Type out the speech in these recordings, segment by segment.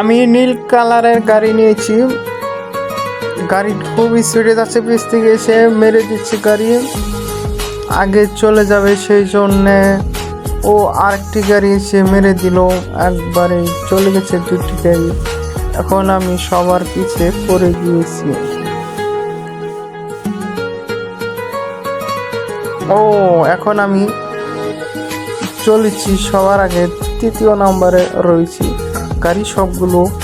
আমি নীল কালারের গাড়ি নিয়েছি। গাড়ি খুব স্পিডে যাচ্ছে পিছ থেকে এসে মেরে দিচ্ছে গাড়ি। আগে চলে যাবে সেই জন্যে। ও আরেকটি গাড়ি এসে মেরে দিল। একবারে চলে গেছে দুটি গাড়ি। এখন আমি সবার পিছে পড়ে গিয়েছি। ও, এখন আমি চলেছি সবার আগে। তৃতীয় নম্বরে রয়েছি। গাড়ি সবগুলো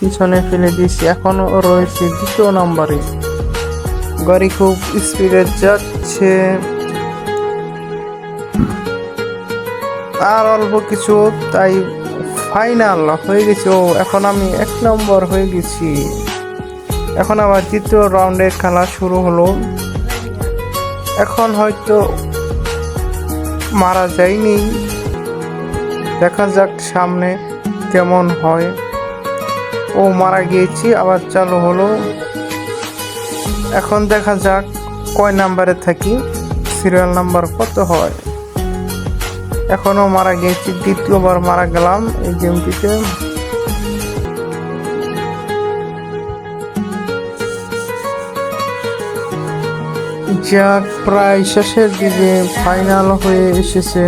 পিছনে ফেলে দিয়েছি। এখনও রয়েছে দ্বিতীয় নম্বরে। গাড়ি খুব স্পিডে যাচ্ছে। আর অল্প কিছু, তাই ফাইনাল হয়ে গেছে। ও, এখন আমি এক নম্বর হয়ে গেছি। এখন আবার তৃতীয় রাউন্ডের খেলা শুরু হলো। এখন হয়তো মারা যায়নি। দেখা যাক সামনে। কেমন হয়। ও মারা গিয়েছি, আবার চালু হলো। এখন দেখা যাক কয় নাম্বারে থাকি সিরিয়াল নাম্বার কত হয়। এখনও মারা গিয়েছি, দ্বিতীয়বার মারা গেলাম এই গেমটিতে। যাক, প্রায় শেষের দিকে ফাইনাল হয়ে এসেছে।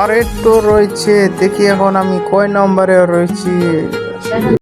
আর একটু রয়েছে দেখি এখন আমি কয় নম্বরে রয়েছি।